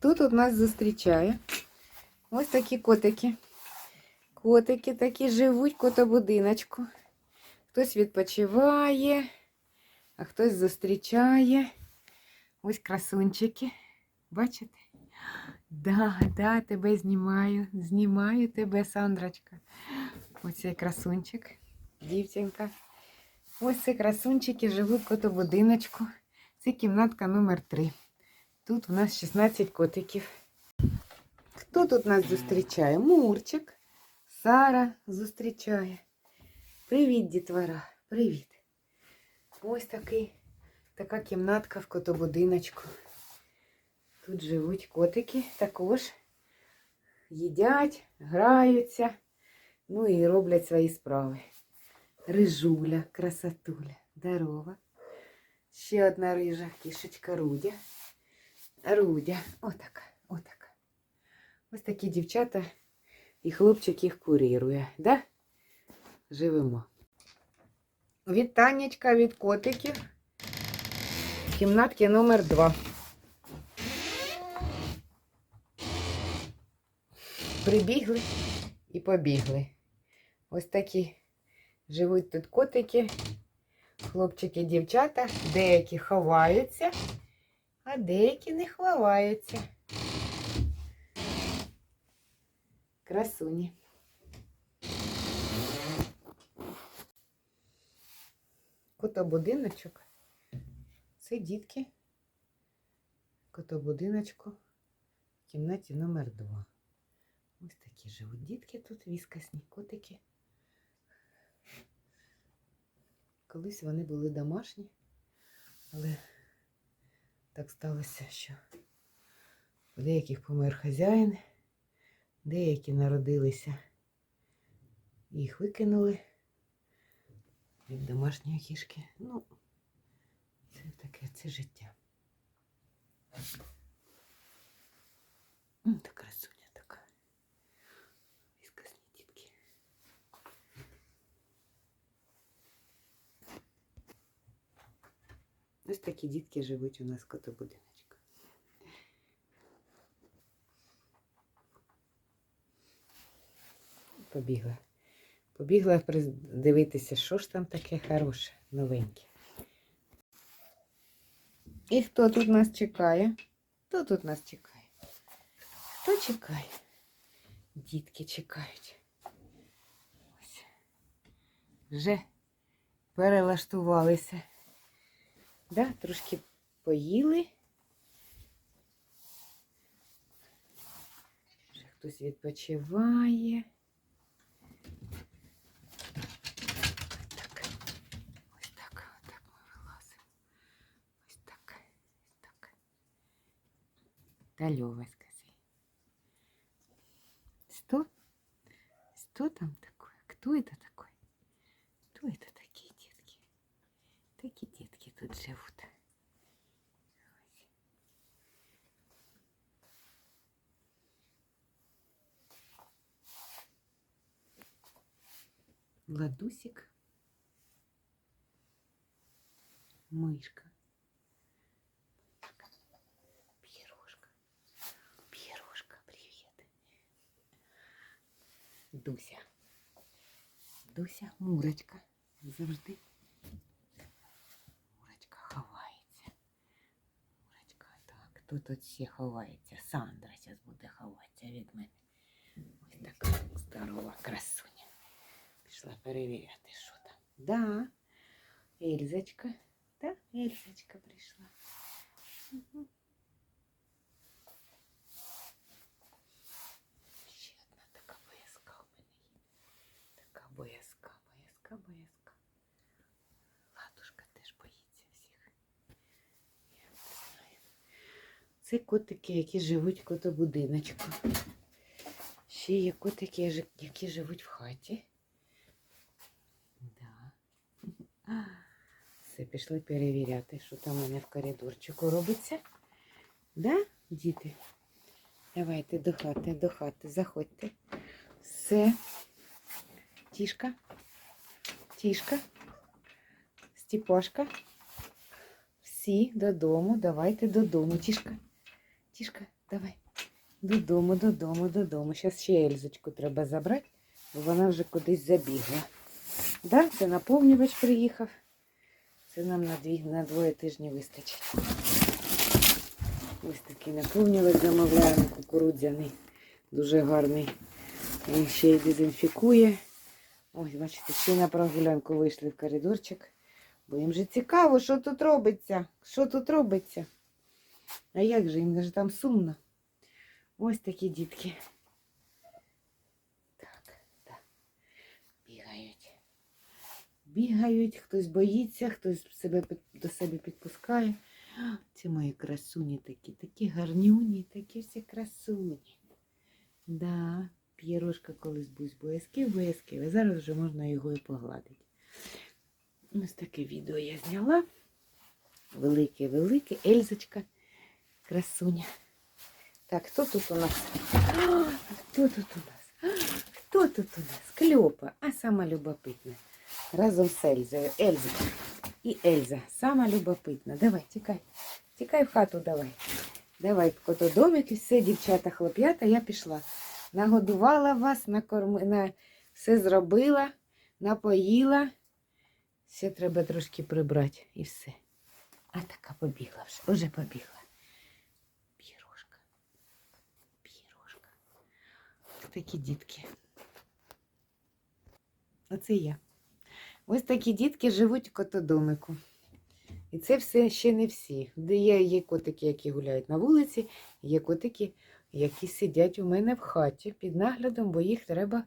Тут нас зустрічає? Ось такі котики. Котики такі живуть котобудиночку. Хтось відпочиває, а хтось зустрічає. Ось красунчики. Бачите? Да, да, тебе знімаю. Знімаю тебе, Сандрочка. Ось цей красунчик, дівчинка. Ось ці красунчики живуть котобудиночку. Це кімнатка номер 3. Тут у нас 16 котиків. Хто тут нас зустрічає? Мурчик. Сара зустрічає. Привіт, дітвора. Привіт. Ось такий, така кімнатка в котобудиночку. Тут живуть котики також. Їдять, граються, ну і роблять свої справи. Рижуля, красотуля, здорова. Ще одна рижа кішечка Рудя. Рудя, отака, отака. Ось такі дівчата і хлопчик їх курірує, да? Живемо. Вітаннячка від котиків. Кімнатки номер 2. Прибігли і побігли. Ось такі живуть тут котики, хлопчики, дівчата. Деякі ховаються, а деякі не ховаються. Красуні. Котобудиночок. Це дітки. Котобудиночку в кімнаті номер 2. Ось такі живуть дітки тут, віскасні котики. Колись вони були домашні, але так сталося, що у деяких помер хазяїн, деякі народилися, їх викинули від домашньої кішки. Ну, це таке, це життя. М, Та красуня така. Віскасні дітки. Ось такі дітки живуть у нас в котобудиночку. Побігла. Побігла дивитися, що ж там таке хороше, новеньке. І хто тут нас чекає? Хто тут нас чекає? Хто чекає? Дітки чекають. Ось. Вже перелаштувалися. Да, трошки поїли. Вже хтось відпочиває. Так. Ось так, отак ми вилазимо. Ось так. Ось так. Та Льова, скажи. Что? Что там такое? Кто это такой? Кто это такие Ладусик. Мышка. Пьерошка. Пьерошка, привет. Дуся. Дуся, Мурочка. Завжди. Мурочка ховається. Мурочка, так. Хто тут ще ховається? Сандра зараз буде ховатися від мене. Ось така здорова красуня. Пішла перевіряти, що там. Да. Ельзочка. Да, Ельзочка прийшла. Угу. Ще одна така боязка у мене є. Така боязка, боязка, боязка. Ладушка теж боїться всіх. Я не знаю. Це котики, які живуть котобудиночку. Ще є котики, які живуть в хаті. Да. Все, пішли перевіряти, що там у мене в коридорчику робиться. Да, діти? Давайте до хати, до хати, заходьте. Все. Тішка. Тішка. Стіпошка. Всі додому. Давайте додому. Тішка. Тішка. давай. Додому, додому, додому. Зараз ще Ельзочку треба забрати, бо вона вже кудись забігла. Да, це наповнювач приїхав. Це нам на, дві, на двоє тижнів вистачить. Ось такий наповнювач замовляємо, кукурудзяний. Дуже гарний. Він ще й дезінфікує. Ось, бачите, ще на прогулянку вийшли в коридорчик. Бо їм же цікаво, що тут робиться. Що тут робиться. А як же, їм же там сумно. Ось такі дітки. Так, так. Бігають. Бігають, хтось боїться, хтось себе до себе підпускає. Ці мої красуні такі, такі гарнюні, такі всі красуні. Да, П'єрошка колись був боязків, боязків, а зараз вже можна його і погладити. Ось таке відео я зняла. Велике-велике. Ельзочка, красуня. Так, хто тут у нас? Хто тут у нас? Хто тут у нас? Кльопа, а сама любопитна. Разом з Ельзою. Ельза. І Ельза. Сама любопитна. Давай, тікай. Тікай в хату, давай. Давай, котодомик і все, дівчата, хлоп'ята, я пішла. Нагодувала вас, накорми... на... все зробила, напоїла. Ще треба трошки прибрати і все. А така побігла вже, вже побігла. Пірожка. Пірожка. Такі дітки. Оце я. Ось такі дітки живуть в котодомику. І це все ще не всі. Є, є котики, які гуляють на вулиці, є котики, які сидять у мене в хаті під наглядом, бо їх треба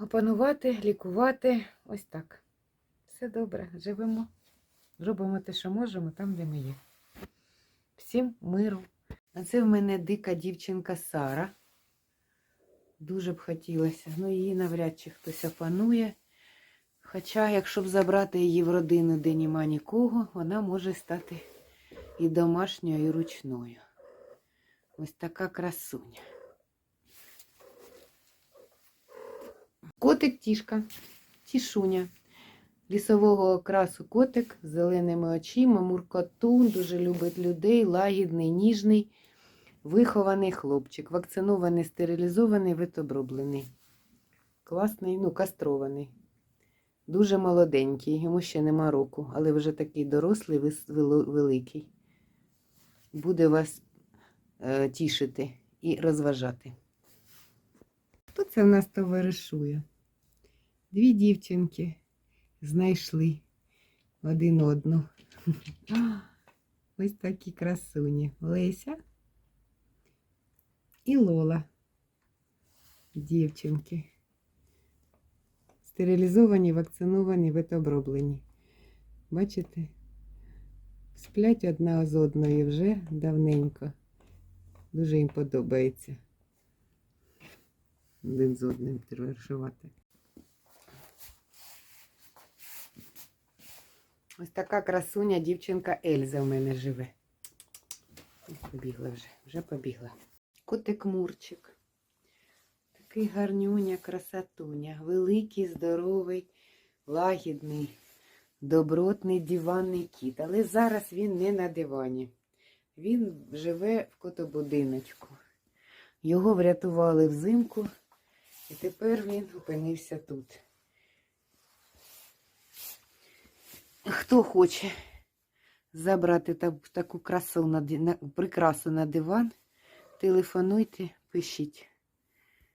опанувати, лікувати. Ось так. Все добре, живемо. Робимо те, що можемо, там, де ми є. Всім миру. А це в мене дика дівчинка Сара. Дуже б хотілося. Ну, її навряд чи хтось опанує. Хоча, якщо б забрати її в родину, де нема нікого, вона може стати і домашньою, і ручною. Ось така красуня. Котик тішка, тішуня. Лісового окрасу котик з зеленими очима, муркотун, дуже любить людей, лагідний, ніжний, вихований хлопчик, вакцинований, стерилізований, витоброблений. Класний, ну, кастрований. Дуже молоденький, йому ще нема року, але вже такий дорослий, великий. Буде вас е, тішити і розважати. Хто це в нас товаришує? Дві дівчинки знайшли один одну. Ось такі красуні. Леся і Лола. Дівчинки. Стерилізовані, вакциновані, витоброблені. Бачите? Сплять одна з одною вже давненько. Дуже їм подобається. Один з одним товаришувати. Ось така красуня дівчинка Ельза в мене живе. Побігла вже, вже побігла. Котик Мурчик. Такий гарнюня, красотуня. Великий, здоровий, лагідний, добротний диванний кіт. Але зараз він не на дивані. Він живе в котобудиночку. Його врятували взимку, і тепер він опинився тут. Хто хоче забрати таку красу на, прикрасу на диван, телефонуйте, пишіть.